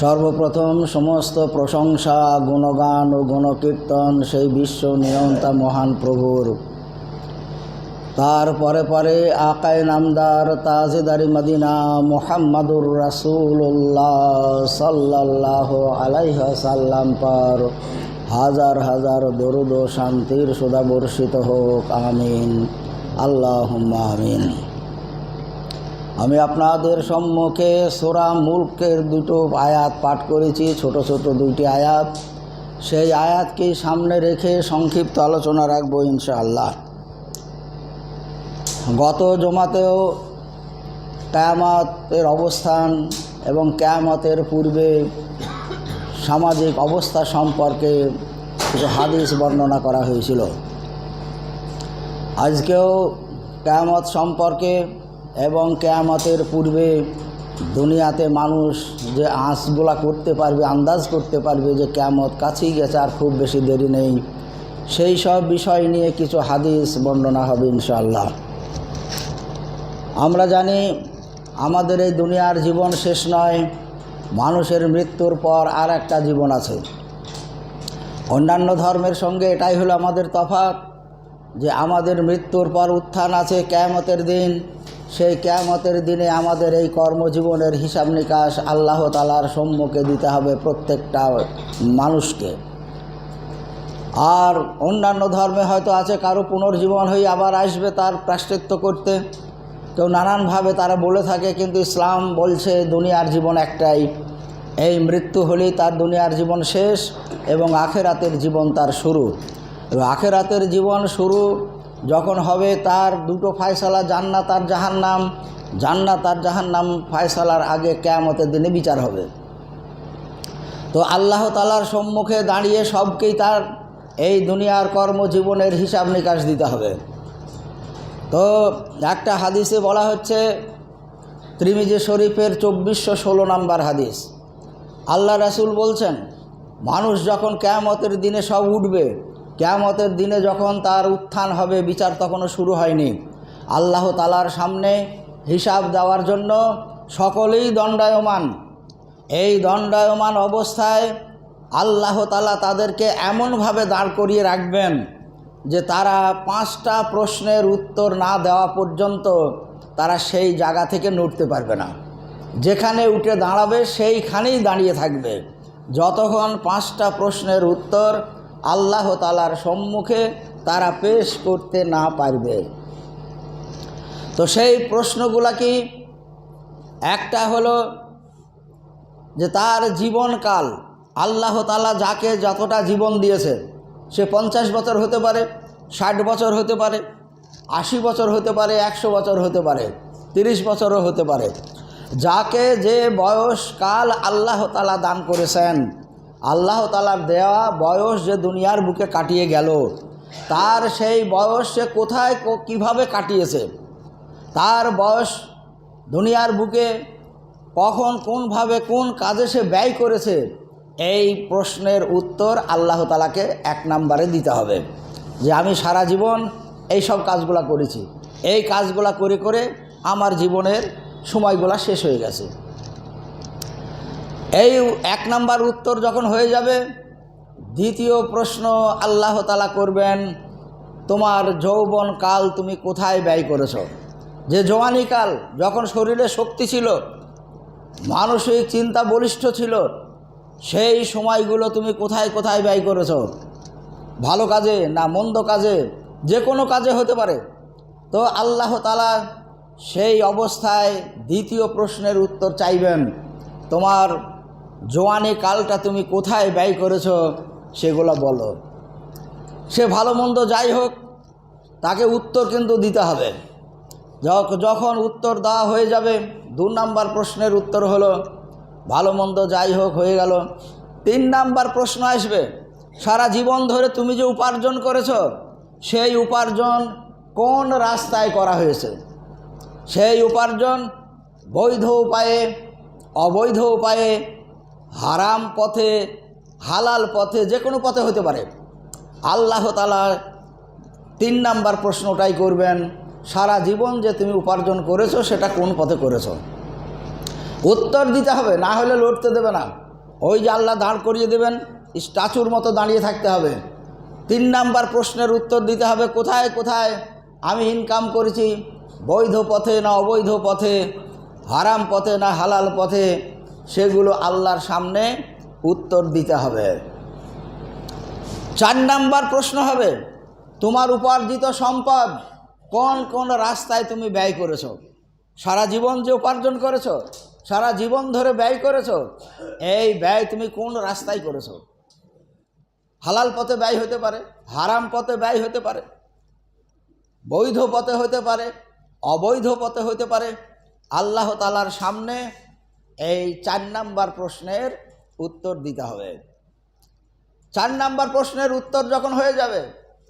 সর্বপ্রথম সমস্ত প্রশংসা, গুণগান ও গুণকীর্তন সেই বিশ্ব নিয়ন্তা মহান প্রভুর। তার পরে পরে আকায় নামদার তাজেদারি মদিনা মোহাম্মদুর রাসুল্লাহ সাল্লাহ আলাইহ সাল্লাম পর হাজার হাজার দরুদ শান্তির সুদা বর্ষিত হোক, আমিন। আল্লাহ আমিন। আমি আপনাদের সম্মুখে সোরা মুল্কের দুটো আয়াত পাঠ করেছি, ছোট ছোট দুইটি আয়াত। সেই আয়াতকে সামনে রেখে সংক্ষিপ্ত আলোচনা রাখব ইনশাআল্লাহ। গত জমাতেও কেয়ামতের অবস্থান এবং কেয়ামতের পূর্বে সামাজিক অবস্থা সম্পর্কে কিছু হাদিস বর্ণনা করা হয়েছিল। আজকেও কেয়ামত সম্পর্কে এবং কেয়ামতের পূর্বে দুনিয়াতে মানুষ যে আঁশগুলা করতে পারবে, আন্দাজ করতে পারবে যে কেয়ামত কাছেই গেছে আর খুব বেশি দেরি নেই। সেই সব বিষয় নিয়ে কিছু হাদিস বর্ণনা হবে ইনশাল্লাহ আমরা জানি আমাদের এই দুনিয়ার জীবন শেষ নয়, মানুষের মৃত্যুর পর আর একটা জীবন আছে। অন্যান্য ধর্মের সঙ্গে এটাই হলো আমাদের তফাৎ যে আমাদের মৃত্যুর পর উত্থান আছে কেয়ামতের দিন। সেই কেয়ামতের দিনে আমাদের এই কর্মজীবনের হিসাব নিকাশ আল্লাহ তালার সম্মুখে দিতে হবে প্রত্যেকটা মানুষকে। আর অন্যান্য ধর্মে হয়তো আছে, কারও পুনর্জীবন হয়ে আবার আসবে তার প্রাশ্চিত্য করতে। কেউ নানানভাবে তারা বলে থাকে, কিন্তু ইসলাম বলছে দুনিয়ার জীবন একটাই। এই মৃত্যু হলেই তার দুনিয়ার জীবন শেষ এবং আখেরাতের জীবন তার শুরু। এবং আখেরাতের জীবন শুরু যখন হবে তার দুটো ফায়সালা জান্নাত আর জাহান্নাম, জান্নাত আর জাহান্নাম ফায়সালার আগে কেয়ামতের দিনে বিচার হবে। তো আল্লাহ তালার সম্মুখে দাঁড়িয়ে সবকেই তার এই দুনিয়ার কর্মজীবনের হিসাব নিকাশ দিতে হবে। তো একটা হাদিসে বলা হচ্ছে, ত্রিমিজি শরীফের চব্বিশশো ষোলো নম্বর হাদিস। আল্লাহ রাসুল বলছেন, মানুষ যখন কেয়ামতের দিনে সব উঠবে কেয়ামতের দিনে যখন তার উত্থান হবে, বিচার তখনও শুরু হয়নি। আল্লাহ তালার সামনে হিসাব দেওয়ার জন্য সকলেই দণ্ডায়মান। এই দণ্ডায়মান অবস্থায় আল্লাহ তালা তাদেরকে এমনভাবে দাঁড় করিয়ে রাখবেন যে তারা পাঁচটা প্রশ্নের উত্তর না দেওয়া পর্যন্ত তারা সেই জায়গা থেকে নড়তে পারবে না। যেখানে উঠে দাঁড়াবে সেইখানেই দাঁড়িয়ে থাকবে। যতক্ষণ পাঁচটা প্রশ্নের উত্তর আল্লাহ তালার সম্মুখে তারা পেশ করতে না পারবে। তো সেই প্রশ্নগুলা কি? একটা হলো যে তার জীবনকাল, আল্লাহ তালা যাকে যতটা জীবন দিয়েছে সে পঞ্চাশ বছর হতে পারে, ষাট বছর হতে পারে, আশি বছর হতে পারে, একশো বছর হতে পারে, তিরিশ বছরও হতে পারে। যাকে যে বয়সকাল আল্লাহ তালা দান করেছেন আল্লাহ তালার দেওয়া বয়স যে দুনিয়ার বুকে কাটিয়ে গেল, তার সেই বয়স সে কোথায় কীভাবে কাটিয়েছে? তার বয়স দুনিয়ার বুকে কখন, কোনভাবে, কোন কাজে সে ব্যয় করেছে? এই প্রশ্নের উত্তর আল্লাহ তালাকে এক নম্বরে দিতে হবে। যে আমি সারা জীবন এই সব কাজগুলা করেছি। এই কাজগুলা করে করে আমার জীবনের সময়গুলা শেষ হয়ে গেছে। এই এক নাম্বার উত্তর যখন হয়ে যাবে, দ্বিতীয় প্রশ্ন আল্লাহ তালা করবেন, তোমার যৌবন কাল তুমি কোথায় ব্যয় করেছ? যে জওয়ানি কাল, যখন শরীরে শক্তি ছিল, মানসিক চিন্তা বলিষ্ঠ ছিল, সেই সময়গুলো তুমি কোথায় কোথায় ব্যয় করেছ? ভালো কাজে না মন্দ কাজে? যে কোনো কাজে হতে পারে। তো আল্লাহ তালা সেই অবস্থায় দ্বিতীয় প্রশ্নের উত্তর চাইবেন, তোমার জোয়ানি কালটা তুমি কোথায় ব্যয় করেছ সেগুলো বলো। সে ভালো মন্দ যাই হোক, তাকে উত্তর কিন্তু দিতে হবে। যখন উত্তর দেওয়া হয়ে যাবে, দু নাম্বার প্রশ্নের উত্তর হলো, ভালো মন্দ যাই হোক হয়ে গেল। তিন নাম্বার প্রশ্ন আসবে, সারা জীবন ধরে তুমি যে উপার্জন করেছ, সেই উপার্জন কোন রাস্তায় করা হয়েছে? সেই উপার্জন বৈধ উপায়ে, অবৈধ উপায়ে হারাম পথে, হালাল পথে, যে কোনো পথে হতে পারে। আল্লাহ তালা তিন নাম্বার প্রশ্নটাই করবেন, সারা জীবন যে তুমি উপার্জন করেছ, সেটা কোন পথে করেছ? উত্তর দিতে হবে, না হলে লড়তে দেবে না। ওই যে আল্লাহ দাঁড় করিয়ে দেবেন, স্ট্যাচুর মতো দাঁড়িয়ে থাকতে হবে। তিন নাম্বার প্রশ্নের উত্তর দিতে হবে, কোথায় কোথায়? আমি ইনকাম করেছি, বৈধ পথে না অবৈধ পথে? হারাম পথে না হালাল পথে? সেগুলো আল্লাহর সামনে উত্তর দিতে হবে। চার নাম্বার প্রশ্ন হবে, তোমার উপার্জিত সম্পদ কোন কোন রাস্তায় তুমি ব্যয় করেছ? সারা জীবন যে উপার্জন করেছ, সারা জীবন ধরে ব্যয় করেছ, এই ব্যয় তুমি কোন রাস্তায় করেছ? হালাল পথে ব্যয় হতে পারে, হারাম পথে ব্যয় হতে পারে, বৈধ পথে হতে পারে, অবৈধ পথে হতে পারে, আল্লাহ তালার সামনে এই চার নাম্বার প্রশ্নের উত্তর দিতে হবে। চার নাম্বার প্রশ্নের উত্তর যখন হয়ে যাবে,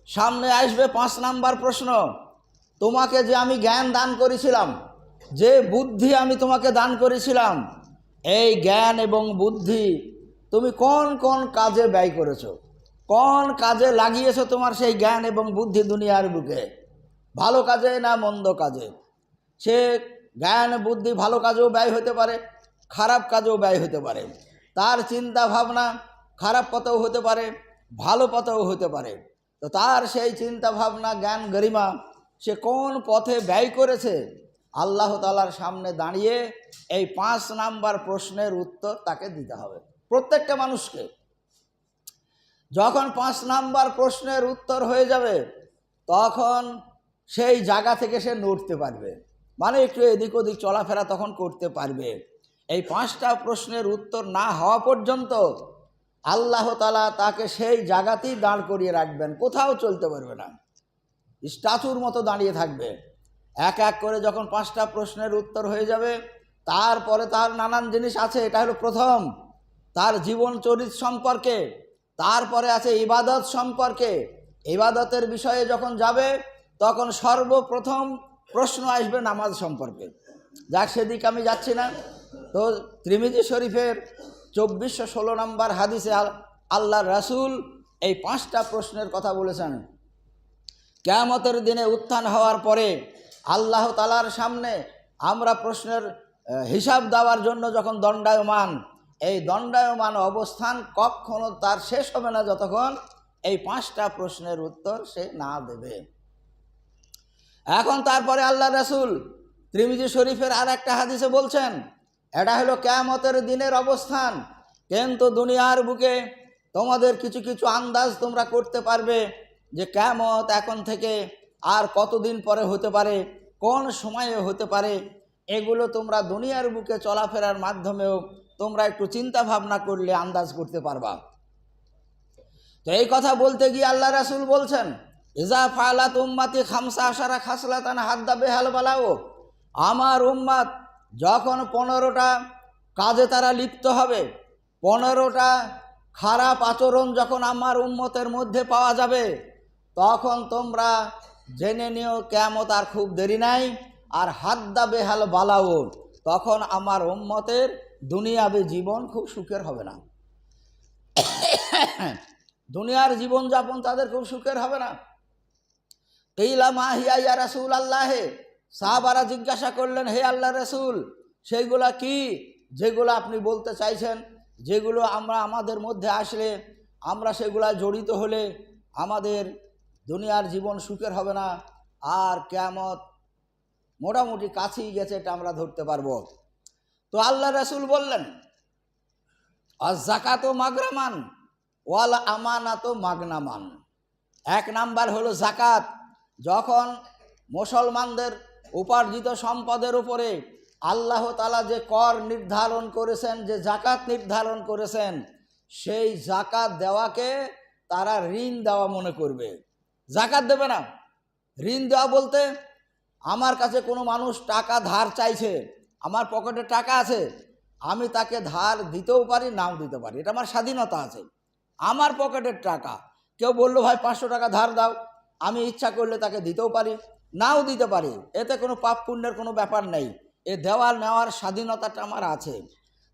সামনে আসবে পাঁচ নাম্বার প্রশ্ন, তোমাকে যে আমি জ্ঞান দান করেছিলাম, যে বুদ্ধি আমি তোমাকে দান করেছিলাম, এই জ্ঞান এবং বুদ্ধি তুমি কোন কোন কাজে ব্যয় করেছ? কোন কাজে লাগিয়েছো তোমার সেই জ্ঞান এবং বুদ্ধি দুনিয়ার বুকে? ভালো কাজে না মন্দ কাজে? সে জ্ঞান, বুদ্ধি ভালো কাজেও ব্যয় হতে পারে খারাপ কাজেও ব্যয় হতে পারে। তার চিন্তা ভাবনা খারাপ পথেও হতে পারে, ভালো পথেও হতে পারে। তো তার সেই চিন্তা ভাবনা, জ্ঞান গরিমা সে কোন পথে ব্যয় করেছে? আল্লাহ তালার সামনে দাঁড়িয়ে এই পাঁচ নাম্বার প্রশ্নের উত্তর তাকে দিতে হবে প্রত্যেকটা মানুষকে। যখন পাঁচ নাম্বার প্রশ্নের উত্তর হয়ে যাবে, তখন সেই জায়গা থেকে সে নড়তে পারবে। মানে একটু এদিক ওদিক চলাফেরা তখন করতে পারবে। এই পাঁচটা প্রশ্নের উত্তর না হওয়া পর্যন্ত আল্লাহ তালা তাকে সেই জায়গাতেই দাঁড় করিয়ে রাখবেন, কোথাও চলতে পারবে না। স্ট্যাচুর মতো দাঁড়িয়ে থাকবে। এক এক করে যখন পাঁচটা প্রশ্নের উত্তর হয়ে যাবে, তারপরে তার নানান জিনিস আছে, এটা হলো প্রথম। তার জীবন চরিত সম্পর্কে, তারপরে আছে ইবাদত সম্পর্কে। ইবাদতের বিষয়ে যখন যাবে, তখন সর্বপ্রথম প্রশ্ন আসবে নামাজ সম্পর্কে। যাক, সেদিকে আমি যাচ্ছি না। তো ত্রিমিজি শরীফের চব্বিশশো ষোলো নম্বর হাদিসে আল- আল্লাহ রাসূল এই পাঁচটা প্রশ্নের কথা বলেছেন। কেয়ামতের দিনে উত্থান হওয়ার পরে আল্লাহ তালার সামনে আমরা প্রশ্নের হিসাব দেওয়ার জন্য যখন দণ্ডায়মান, এই দণ্ডায়মান অবস্থান কখনো তার শেষ হবে না যতক্ষণ এই পাঁচটা প্রশ্নের উত্তর সে না দেবে। এখন তারপরে আল্লাহ রাসূল ত্রিমিজি শরীফের আর একটা হাদিসে বলছেন এটা হলো কেয়ামতের দিনের অবস্থান। কিন্তু দুনিয়ার বুকে তোমাদের কিছু কিছু আন্দাজ তোমরা করতে পারবে যে কেয়ামত এখন থেকে আর কতদিন পরে হতে পারে, কোন সময়ে হতে পারে, এগুলো তোমরা দুনিয়ার বুকে চলাফেরার মাধ্যমেও তোমরা একটু চিন্তা ভাবনা করলে আন্দাজ করতে পারবা। তো এই কথা বলতে গিয়ে আল্লাহ রাসুল বলছেন, ইজা ফালাত উম্মাতি খামসা আশারা খাসলাতান হাদ্দা বেহাল বালাও আমার উম্মাত যখন পনেরোটা কাজে তারা লিপ্ত হবে, পনেরোটা খারাপ আচরণ যখন আমার উন্মতের মধ্যে পাওয়া যাবে, তখন তোমরা জেনে নিও কেমত আর খুব দেরি নাই। আর হাত দা বেহাল বালাও তখন আমার উম্মতের দুনিয়াবি জীবন খুব সুখের হবে না। দুনিয়ার জীবনযাপন তাদের খুব সুখের হবে না। কেইলা মা হিয়া ইয়া রাসুল আল্লাহে সাহাবারা জিজ্ঞাসা করলেন, হে আল্লাহ রসুল, সেইগুলা কি? যেগুলো আপনি বলতে চাইছেন, যেগুলো আমরা আমাদের মধ্যে আসলে, আমরা সেগুলা জড়িত হলে আমাদের দুনিয়ার জীবন সুখের হবে না, আর কেমত মোটামুটি কাছেই গেছে, এটা আমরা ধরতে পারব। তো আল্লাহ রসুল বললেন জাকাতো মাগরামান, ওয়াল আমানাত মাগনামান। এক নাম্বার হলো জাকাত যখন মুসলমানদের উপার্জিত সম্পদের উপরে আল্লাহ তালা যে কর নির্ধারণ করেছেন, যে জাকাত নির্ধারণ করেছেন, সেই জাকাত দেওয়াকে তারা ঋণ দেওয়া মনে করবে। জাকাত দেবে না। ঋণ দেওয়া বলতে, আমার কাছে কোনো মানুষ টাকা ধার চাইছে, আমার পকেটে টাকা আছে, আমি তাকে ধার দিতেও পারি, নাও দিতে পারি। এটা আমার স্বাধীনতা আছে। আমার পকেটের টাকা। কেউ বলল, ভাই, পাঁচশো টাকা ধার দাও। আমি ইচ্ছা করলে তাকে দিতেও পারি। নাও দিতে পারি। এতে কোনো পাপ পুণ্যের কোনো ব্যাপার নেই। এ দেওয়ার নেওয়ার স্বাধীনতাটা আমার আছে।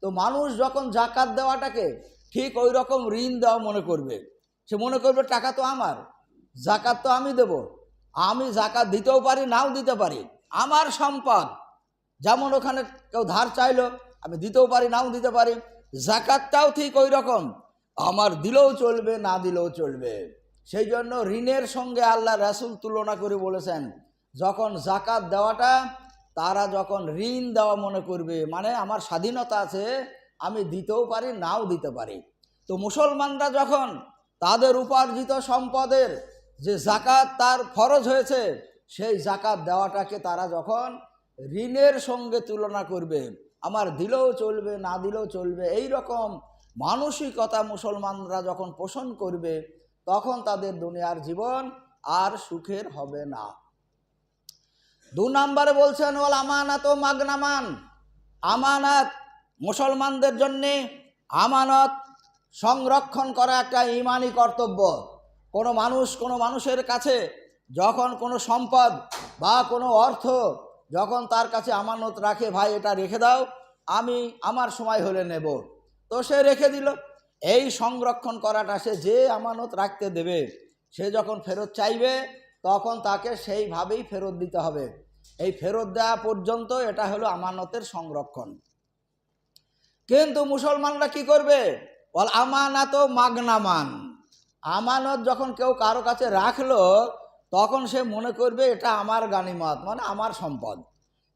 তো মানুষ যখন জাকাত দেওয়াটাকে ঠিক ওই রকম ঋণ দেওয়া মনে করবে। সে মনে করবে, টাকা তো আমার, জাকাত তো আমি দেব। আমি জাকাত দিতেও পারি, নাও দিতে পারি। আমার সম্পদ। যেমন ওখানে কেউ ধার চাইলো, আমি দিতেও পারি, নাও দিতে পারি। জাকাতটাও ঠিক ওই রকম আমার দিলেও চলবে, না দিলেও চলবে। সেই জন্য ঋণের সঙ্গে আল্লাহ রাসুল তুলনা করে বলেছেন যখন জাকাত দেওয়াটা, তারা যখন ঋণ দেওয়া মনে করবে মানে আমার স্বাধীনতা আছে, আমি দিতেও পারি, নাও দিতে পারি। তো মুসলমানরা যখন তাদের উপার্জিত সম্পদের যে জাকাত তার ফরজ হয়েছে, সেই জাকাত দেওয়াটাকে তারা যখন ঋণের সঙ্গে তুলনা করবে, আমার দিলেও চলবে, না দিলেও চলবে, এই রকম মানসিকতা মুসলমানরা যখন পোষণ করবে, তখন তাদের দুনিয়ার জীবন আর সুখের হবে না। দু নম্বরে বলছেন ওল আমানাত ও মাগনামান। আমানাত মুসলমানদের জন্যে আমানত সংরক্ষণ করা একটা ইমানি কর্তব্য। কোনো মানুষ কোনো মানুষের কাছে যখন কোনো সম্পদ বা কোনো অর্থ যখন তার কাছে আমানত রাখে, ভাই, এটা রেখে দাও, আমি আমার সময় হলে নেব। তো সে রেখে দিল। এই সংরক্ষণ করাটা সে যে আমানত রাখতে দেবে, সে যখন ফেরত চাইবে, তখন তাকে সেইভাবেই ফেরত দিতে হবে। ফেরত দেওয়া পর্যন্ত এটা হলো আমানতের সংরক্ষণ। কিন্তু মুসলমানরা কি করবে? বল আমানাত মাগনামান। আমানত যখন কেউ কারও কাছে রাখল, তখন সে মনে করবে এটা আমার গানিমত মানে আমার সম্পদ।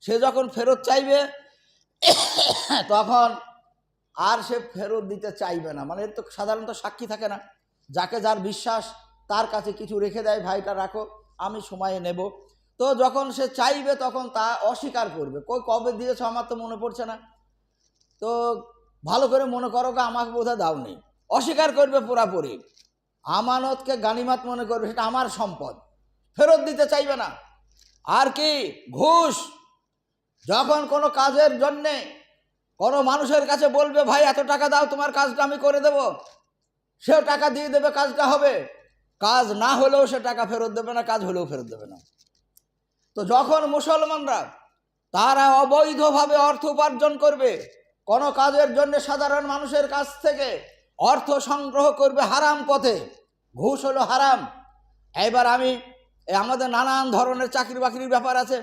সে যখন ফেরত চাইবে, তখন আর সে ফেরত দিতে চাইবে না। মানে এর তো সাধারণত সাক্ষী থাকে না। যাকে যার বিশ্বাস, তার কাছে কিছু রেখে দেয়, ভাইটা রাখো, আমি সময়ে নেব। তো যখন সে চাইবে, তখন তা অস্বীকার করবে। কই, কবে দিয়েছ? আমার তো মনে পড়ছে না। তো ভালো করে মনে করো গা, আমাকে বোধহয় দাও নেই অস্বীকার করবে পুরাপুরি। আমানতকে গানিমাত মনে করবে, সেটা আমার সম্পদ। ফেরত দিতে চাইবে না। আর কি? ঘুষ। যখন কোনো কাজের জন্যে কোনো মানুষের কাছে বলবে, ভাই, এত টাকা দাও, তোমার কাজটা আমি করে দেব। সেও টাকা দিয়ে দেবে, কাজটা হবে। কাজ না হলেও সে টাকা ফেরত দেবে না, কাজ হলেও ফেরত দেবে না। তো যখন মুসলমানরা তারা অবৈধভাবে অর্থ উপার্জন করবে, কোনো কাজের জন্য সাধারণ মানুষের কাছ থেকে অর্থ সংগ্রহ করবে হারাম পথে, ঘুষ হলো হারাম। এবার আমি আমাদের নানান ধরনের চাকরি বাকরির ব্যাপার আছে,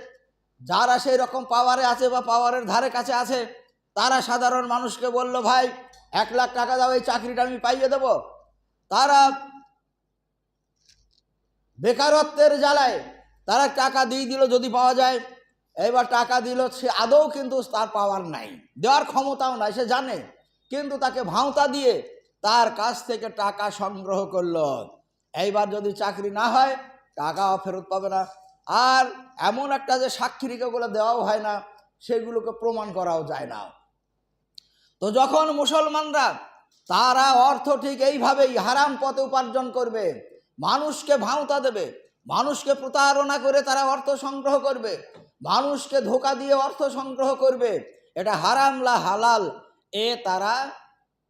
যারা সেই রকম পাওয়ারে আছে বা পাওয়ারের ধারে কাছে আছে, তারা সাধারণ মানুষকে বলল, ভাই, এক লাখ টাকা দাও, এই চাকরিটা আমি পাইয়ে দেব। তারা বেকারত্বের জ্বালায় তারা টাকা দিয়ে দিল যদি পাওয়া যায়, এবার টাকা দিল, সে আদৌ কিন্তু তার পাওয়ার নাই। দেওয়ার ক্ষমতাও নাই, সে জানে। কিন্তু তাকে ভাঁওতা দিয়ে তার কাছ থেকে টাকা সংগ্রহ করল। এইবার যদি চাকরি না হয়, টাকাও ফেরত পাবে না। আর এমন একটা যে সাক্ষীরিকাগুলো দেওয়াও হয় না, সেগুলোকে প্রমাণ করাও যায় না। তো যখন মুসলমানরা তারা অর্থ ঠিক এইভাবেই হারাম পথে উপার্জন করবে, মানুষকে ভাঁওতা দেবে মানুষকে প্রতারণা করে তারা অর্থ সংগ্রহ করবে। মানুষকে ধোকা দিয়ে অর্থ সংগ্রহ করবে। এটা হারামলা হালাল। এ তারা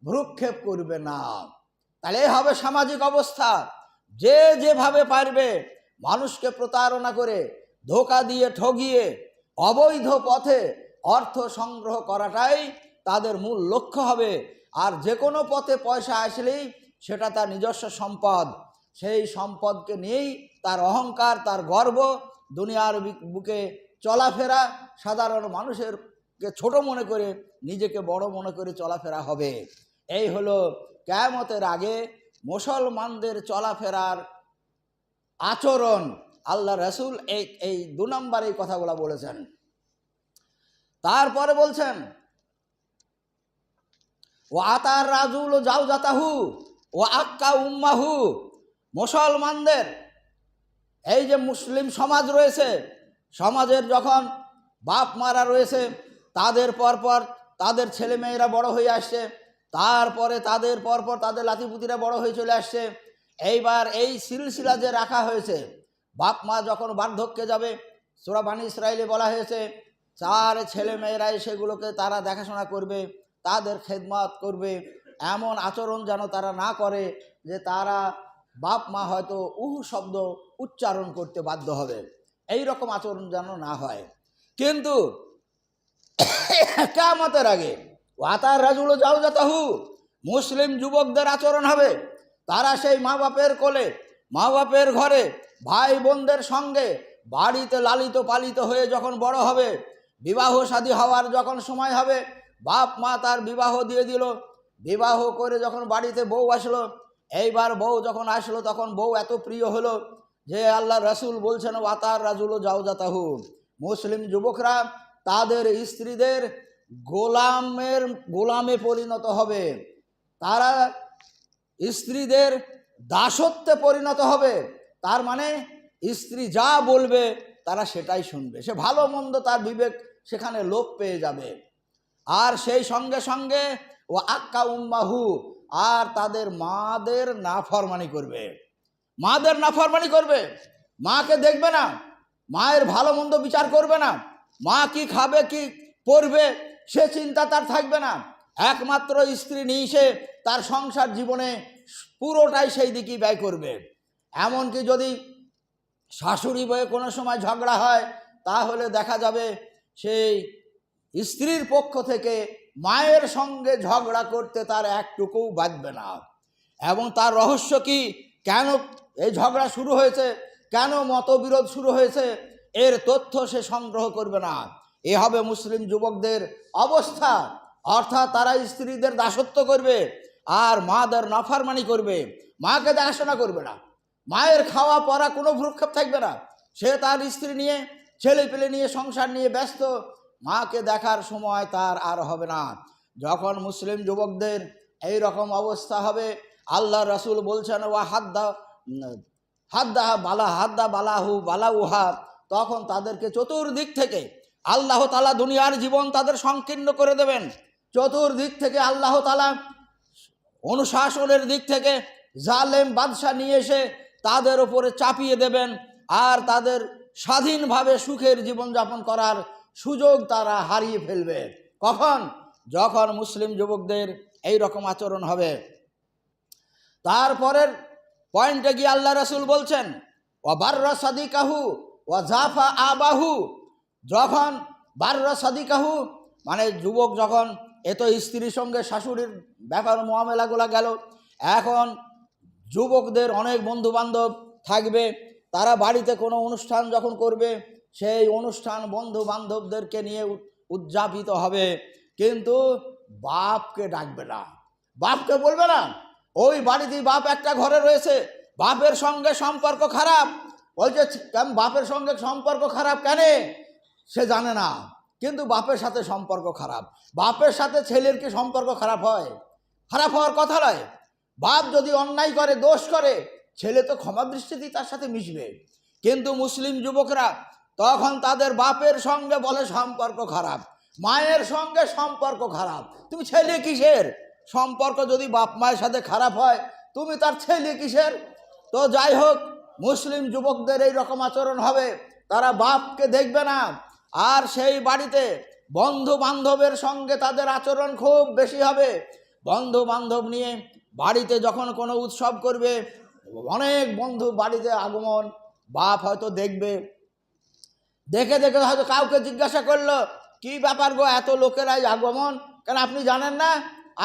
ভ্রুক্ষেপ করবে না। তাহলে হবে সামাজিক অবস্থা। যে যেভাবে পারবে মানুষকে প্রতারণা করে, ধোকা দিয়ে ঠগিয়ে, অবৈধ পথে অর্থ সংগ্রহ করাটাই তাদের মূল লক্ষ্য হবে। আর যে কোনো পথে পয়সা আসলেই সেটা তার নিজস্ব সম্পদ। সেই সম্পদকে নিয়েই তার অহংকার, তার গর্ব, দুনিয়ার বুকে চলাফেরা, সাধারণ মানুষেরকে ছোট মনে করে নিজেকে বড় মনে করে চলাফেরা হবে। এই হলো কেয়ামতের আগে মুসলমানদের চলাফেরার আচরণ। আল্লাহ রসুল এই এই দু নম্বর এই কথাগুলো বলেছেন। তারপরে বলছেন ও আতার রাজুল ও যাও জাতাহু ও আক্কা উম্মাহু। মুসলমানদের এই যে মুসলিম সমাজ রয়েছে, সমাজের যখন বাপ মারা রয়েছে, তাদের পরপর তাদের ছেলে মেয়েরা বড় হয়ে আসছে, তারপরে তাদের পরপর তাদের লাতিপুতিরা বড় হয়ে চলে আসছে, এইবার এই সিলসিলা যে রাখা হয়েছে, বাপ মা যখন বার্ধক্যে যাবে সুরাবানি ইসরায়েলে বলা হয়েছে, চার ছেলে মেয়েরাই সেগুলোকে তারা দেখাশোনা করবে, তাদের খেদমত করবে, এমন আচরণ যেন তারা না করে যে তারা বাপ মা হয়তো উহু শব্দ উচ্চারণ করতে বাধ্য হবে। এই রকম আচরণ যেন না হয়। কিন্তু কেমতের আগে ওয়াতার রাজুল যাও যাতাহু মুসলিম যুবকদের আচরণ হবে। তারা সেই মা বাপের কোলে মা বাপের ঘরে ভাই বোনদের সঙ্গে বাড়িতে লালিত পালিত হয়ে যখন বড় হবে, বিবাহ শাদী হওয়ার যখন সময় হবে, বাপ মা তার বিবাহ দিয়ে দিল। বিবাহ করে যখন বাড়িতে বউ আসলো এইবার বউ যখন আসলো, তখন বউ এত প্রিয় হলো যে আল্লাহ রসুল বলছেন, ওয়াতার রাজুল যাও যাতাহু মুসলিম যুবকরা তাদের স্ত্রীদের গোলামের, গোলামে পরিণত হবে। তারা স্ত্রীদের দাসত্বে পরিণত হবে। তার মানে স্ত্রী যা বলবে, তারা সেটাই শুনবে। সে ভালো মন্দ তার বিবেক সেখানে লোপ পেয়ে যাবে। আর সেই সঙ্গে সঙ্গে ও আক্কা উম্মাহু। আর তাদের মাদের নাফরমানি করবে। মাদের নাফরমানি করবে। মাকে দেখবে না। মায়ের ভালো মন্দ বিচার করবে না। মা কি খাবে, কি পরবে, সে চিন্তা তার থাকবে না। একমাত্র স্ত্রী নিয়ে সে তার সংসার জীবনে পুরোটাই সেই দিকেই ব্যয় করবে। এমনকি যদি শাশুড়ি বয়ে কোনো সময় ঝগড়া হয়, তাহলে দেখা যাবে সেই স্ত্রীর পক্ষ থেকে মায়ের সঙ্গে ঝগড়া করতে তার একটুকুও বাঁধবে না। এবং তার রহস্য কি? কেন এই ঝগড়া শুরু হয়েছে? কেন মতবিরোধ শুরু হয়েছে? এর তথ্য সে সংগ্রহ করবে না। এ হবে মুসলিম যুবকদের অবস্থা। অর্থাৎ তারা স্ত্রীদের দাসত্ব করবে আর মাদের নাফারমানি করবে। মাকে দেখাশোনা করবে না। মায়ের খাওয়া পরা কোনো ভ্রুক্ষেপ থাকবে না। সে তার স্ত্রী নিয়ে ছেলে পেলে নিয়ে, সংসার নিয়ে ব্যস্ত। মাকে দেখার সময় তার আর হবে না। যখন মুসলিম যুবকদের এই রকম অবস্থা হবে, আল্লাহ রসুল বলছেন, ওয়া হাদ্দা হাদ্দা বালা, হাদ্দা বালাহু বালাউহা। তখন তাদেরকে চতুর্দিক থেকে আল্লাহ তালা দুনিয়ার জীবন তাদের সংকীর্ণ করে দেবেন। চতুর্দিক থেকে আল্লাহ তালা অনুশাসনের দিক থেকে জালেম বাদশাহ নিয়ে এসে তাদের ওপরে চাপিয়ে দেবেন। আর তাদের স্বাধীনভাবে সুখের জীবনযাপন করার সুযোগ তারা হারিয়ে ফেলবে। কখন? যখন মুসলিম যুবকদের এই রকম আচরণ হবে। তারপরের পয়েন্টে গিয়ে আল্লাহ রসুল বলছেন ও বার্র সাদিকাহু ও জাফা আবাহু। যখন বার্র সাদিকাহু মানে যুবক যখন এত স্ত্রীর সঙ্গে শাশুড়ির ব্যাপার মোয়ামেলাগুলো গেল, এখন যুবকদের অনেক বন্ধু বান্ধব থাকবে, তারা বাড়িতে কোনো অনুষ্ঠান যখন করবে সেই অনুষ্ঠান বন্ধু বান্ধবদেরকে নিয়ে উদযাপিত হবে। কিন্তু বাপকে ডাকবে না। বাপকে বলবে না, ওই বাড়িতেই বাপ একটা ঘরে রয়েছে। বাপের সঙ্গে সম্পর্ক খারাপ। ওই যে বাপের সঙ্গে সম্পর্ক খারাপ কেন? সে জানে না। কিন্তু বাপের সাথে সম্পর্ক খারাপ। বাপের সাথে ছেলের কি সম্পর্ক খারাপ হয়? খারাপ হওয়ার কথা নয়। বাপ যদি অন্যায় করে, দোষ করে, ছেলে তো ক্ষমা দৃষ্টিতেই তার সাথে মিশবে। কিন্তু মুসলিম যুবকরা তখন তাদের বাপের সঙ্গে বলে সম্পর্ক খারাপ, মায়ের সঙ্গে সম্পর্ক খারাপ। তুমি ছেলে কিসের? সম্পর্ক যদি বাপ মায়ের সাথে খারাপ হয়, তুমি তার ছেলে কিসের? তো যাই হোক, মুসলিম যুবকদের এই রকম আচরণ হবে। তারা বাপকে দেখবে না। আর সেই বাড়িতে বন্ধু বান্ধবের সঙ্গে তাদের আচরণ খুব বেশি হবে। বন্ধু বান্ধব নিয়ে বাড়িতে যখন কোনো উৎসব করবে, অনেক বন্ধু বাড়িতে আগমন, বাপ হয়তো দেখবে। দেখে দেখে হয়তো কাউকে জিজ্ঞাসা করল, কি ব্যাপার গো, এত লোকেরাই আগমন? কেন আপনি জানেন না?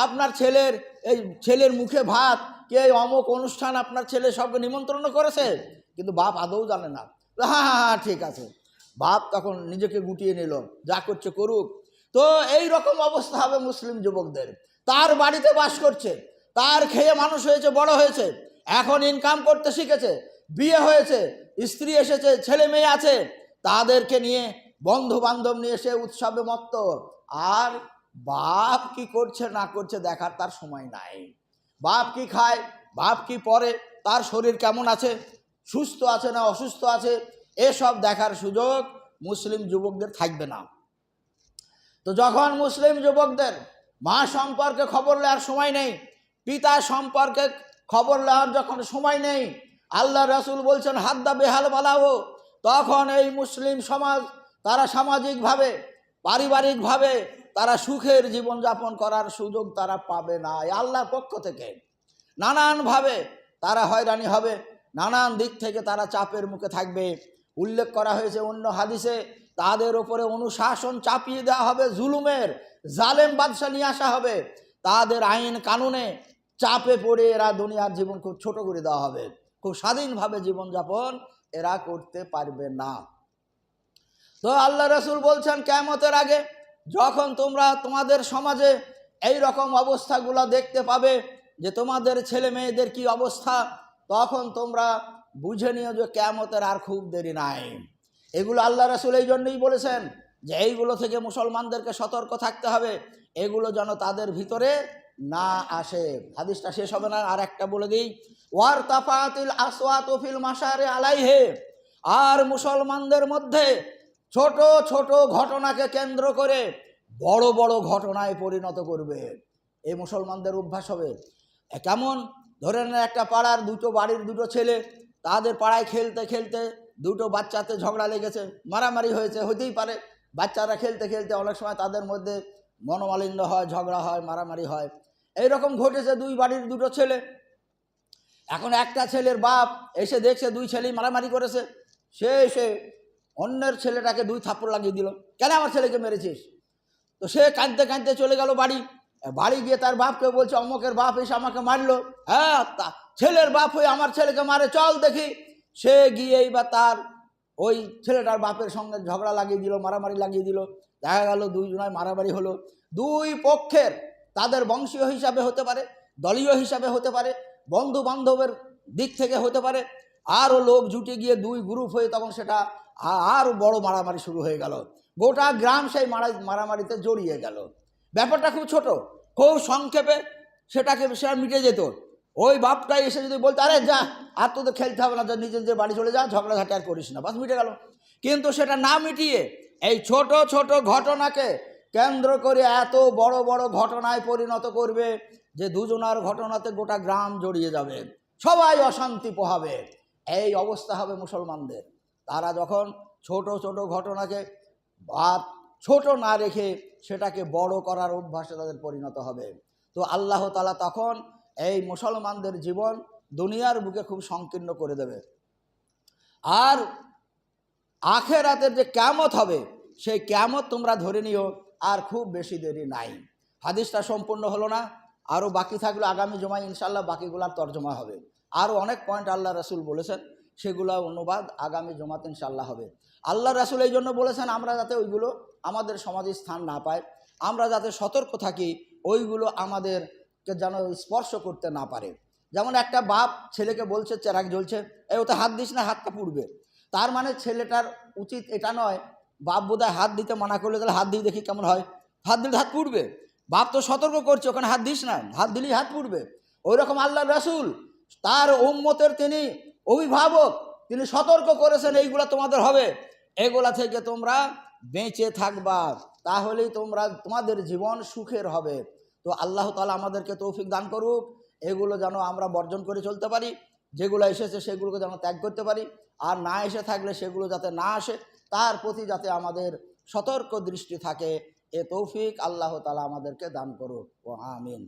আপনার ছেলের, এই ছেলের মুখে ভাত, কে অমুক অনুষ্ঠান আপনার ছেলে সবকে নিমন্ত্রণ করেছে? কিন্তু বাপ আদৌ জানে না। হ্যাঁ হ্যাঁ হ্যাঁ ঠিক আছে। বাপ তখন নিজেকে গুটিয়ে নিল, যা করছে করুক। তো এই রকম অবস্থা হবে মুসলিম যুবকদের। তার বাড়িতে বাস করছে, তার খেয়ে মানুষ হয়েছে, বড় হয়েছে, এখন ইনকাম করতে শিখেছে, বিয়ে হয়েছে, স্ত্রী এসেছে, ছেলে মেয়ে আছে তাদেরকে নিয়ে বন্ধু বান্ধব নিয়ে এসে উৎসবে মত্ত। আর বাপ কি করছে না করছে দেখার তার সময় নাই। বাপ কি খায়, বাপ কি পরে, তার শরীর কেমন আছে, সুস্থ আছে না অসুস্থ আছে, এসব দেখার সুযোগ মুসলিম যুবকদের থাকবে না। তো যখন মুসলিম যুবকদের মা সম্পর্কে খবর নেওয়ার সময় নেই, পিতা সম্পর্কে খবর নেওয়ার যখন সময় নেই, আল্লাহ রসুল বলছেন, হাদ্দা বেহাল বালাও তখন এই মুসলিম সমাজ তারা সামাজিকভাবে, পারিবারিকভাবে তারা সুখের জীবনযাপন করার সুযোগ তারা পাবে না। আল্লাহর পক্ষ থেকে নানানভাবে তারা হয়রানি হবে, নানান দিক থেকে তারা চাপের মুখে থাকবে। উল্লেখ করা হয়েছে অন্য হাদিসে, তাদের ওপরে অনুশাসন চাপিয়ে দেওয়া হবে, জুলুমের জালেম বাদশা নিয়ে আসা হবে। তাদের আইন কানুনে চাপে পড়ে এরা দুনিয়ার জীবন খুব ছোট করে দেওয়া হবে। খুব স্বাধীনভাবে জীবনযাপন এরা করতে পারবে না। তো আল্লাহ রসুল বলছেন কেমতের আগে যখন তোমরা তোমাদের সমাজে এই রকম অবস্থাগুলো দেখতে পাবে যে তোমাদের ছেলে মেয়েদের কি অবস্থা, তখন তোমরা বুঝে নিও যে কেমতের আর খুব দেরি নাই। এগুলো আল্লাহ রসুল এই জন্যই বলেছেন যে এইগুলো থেকে মুসলমানদেরকে সতর্ক থাকতে হবে, এগুলো যেন তাদের ভিতরে না আসে। হাদিসটা শেষ হবে না আর একটা বলে দিই। ওয়ার তাফাতিল মাসারে আলাইহে। আর মুসলমানদের মধ্যে ছোট ছোট ঘটনাকে কেন্দ্র করে বড় বড় ঘটনায় পরিণত করবে। এই মুসলমানদের অভ্যাস হবে। কেমন? ধরে একটা পাড়ার দুটো বাড়ির দুটো ছেলে, তাদের পাড়ায় খেলতে খেলতে দুটো বাচ্চাতে ঝগড়া লেগেছে, মারামারি হয়েছে, হতেই পারে। বাচ্চারা খেলতে খেলতে অনেক সময় তাদের মধ্যে মনোমালিন্য হয়, ঝগড়া হয়, মারামারি হয়। এই রকম ঘটেছে দুই বাড়ির দুটো ছেলে। এখন একটা ছেলের বাপ এসে দেখছে দুই ছেলেই মারামারি করেছে। সে এসে অন্যের ছেলেটাকে দুই থাপ্পড় লাগিয়ে দিল। কেন আমার ছেলেকে মেরেছিস? তো সে কাঁদতে কাঁদতে চলে গেল বাড়ি। বাড়ি গিয়ে তার বাপকে বলছে, অমকের বাপ এসে আমাকে মারলো। হ্যাঁ ছেলের বাপ হয়ে আমার ছেলেকে মারে, চল দেখি। সে গিয়ে এইবার তার ওই ছেলেটার বাপের সঙ্গে ঝগড়া লাগিয়ে দিল, মারামারি লাগিয়ে দিল। দেখা গেল দুইজনায় মারামারি হলো। দুই পক্ষের, তাদের বংশীয় হিসাবে হতে পারে, দলীয় হিসাবে হতে পারে বন্ধু বান্ধবের দিক থেকে হতে পারে, আরও লোক জুটে গিয়ে দুই গ্রুপ হয়ে তখন সেটা আ- আরও বড় মারামারি শুরু হয়ে গেল। গোটা গ্রাম সেই মারা মারামারিতে জড়িয়ে গেল। ব্যাপারটা খুব ছোট। খুব সংক্ষেপে সেটাকে সেটা মিটে যেত। ওই বাপটাই এসে যদি বলতো, আরে যা, আর তো খেলতে হবে না যা নিজের নিজের বাড়ি চলে যা, ঝগড়াঝাটি আর করিস না। বাস মিটে গেল। কিন্তু সেটা না মিটিয়ে এই ছোট ছোট ঘটনাকে কেন্দ্র করে এত বড় বড় ঘটনায় পরিণত করবে যে দুজনার ঘটনাতে গোটা গ্রাম জড়িয়ে যাবে, সবাই অশান্তি পোহাবে। এই অবস্থা হবে মুসলমানদের। তারা যখন ছোট ছোট ঘটনাকে বা ছোট না রেখে সেটাকে বড় করার অভ্যাসে তাদের পরিণত হবে। তো আল্লাহ তালা তখন এই মুসলমানদের জীবন দুনিয়ার বুকে খুব সংকীর্ণ করে দেবে। আর আখেরাতের যে ক্যামত হবে, সেই ক্যামত তোমরা ধরে নিও, আর খুব বেশি দেরি নাই। হাদিসটা সম্পূর্ণ হলো না। আরও বাকি থাকলে আগামী জমায় ইনশাল্লাহ বাকিগুলার তর্জমা হবে। আরও অনেক পয়েন্ট আল্লাহ রসুল বলেছেন, সেগুলো অনুবাদ আগামী জমাতে ইনশাল্লাহ হবে। আল্লাহ রাসুল এই জন্য বলেছেন, আমরা যাতে ওইগুলো আমাদের সমাজে স্থান না পায়, আমরা যাতে সতর্ক থাকি, ওইগুলো আমাদেরকে যেন স্পর্শ করতে না পারে। যেমন একটা বাপ ছেলেকে বলছে চেরাক জ্বলছে। এই ওতে হাত দিস না, হাতটা পুড়বে। তার মানে ছেলেটার উচিত এটা নয়, বাপ বোধহয় হাত দিতে মানা করলে তাহলে হাত দিয়ে দেখি কেমন হয়। হাত দিলে হাত পুড়বে। বাপ তো সতর্ক করছে, ওখানে হাত দিস না হাত দিলেই হাত পুড়বে। ওই রকম আল্লাহ রাসুল, তার উম্মতের তিনি অভিভাবক, তিনি সতর্ক করেছেন, এইগুলা তোমাদের হবে। এগুলা থেকে তোমরা বেঁচে থাকবা, তাহলেই তোমরা, তোমাদের জীবন সুখের হবে। তো আল্লাহ তালা আমাদেরকে তৌফিক দান করুক, এগুলো যেন আমরা বর্জন করে চলতে পারি, যেগুলো এসেছে সেগুলোকে যেন ত্যাগ করতে পারি, আর না এসে থাকলে সেগুলো যাতে না আসে, তার প্রতি যাতে আমাদের সতর্ক দৃষ্টি থাকে। এ তৌফিক আল্লাহ তালা আমাদেরকে দান করুক ও আমিন।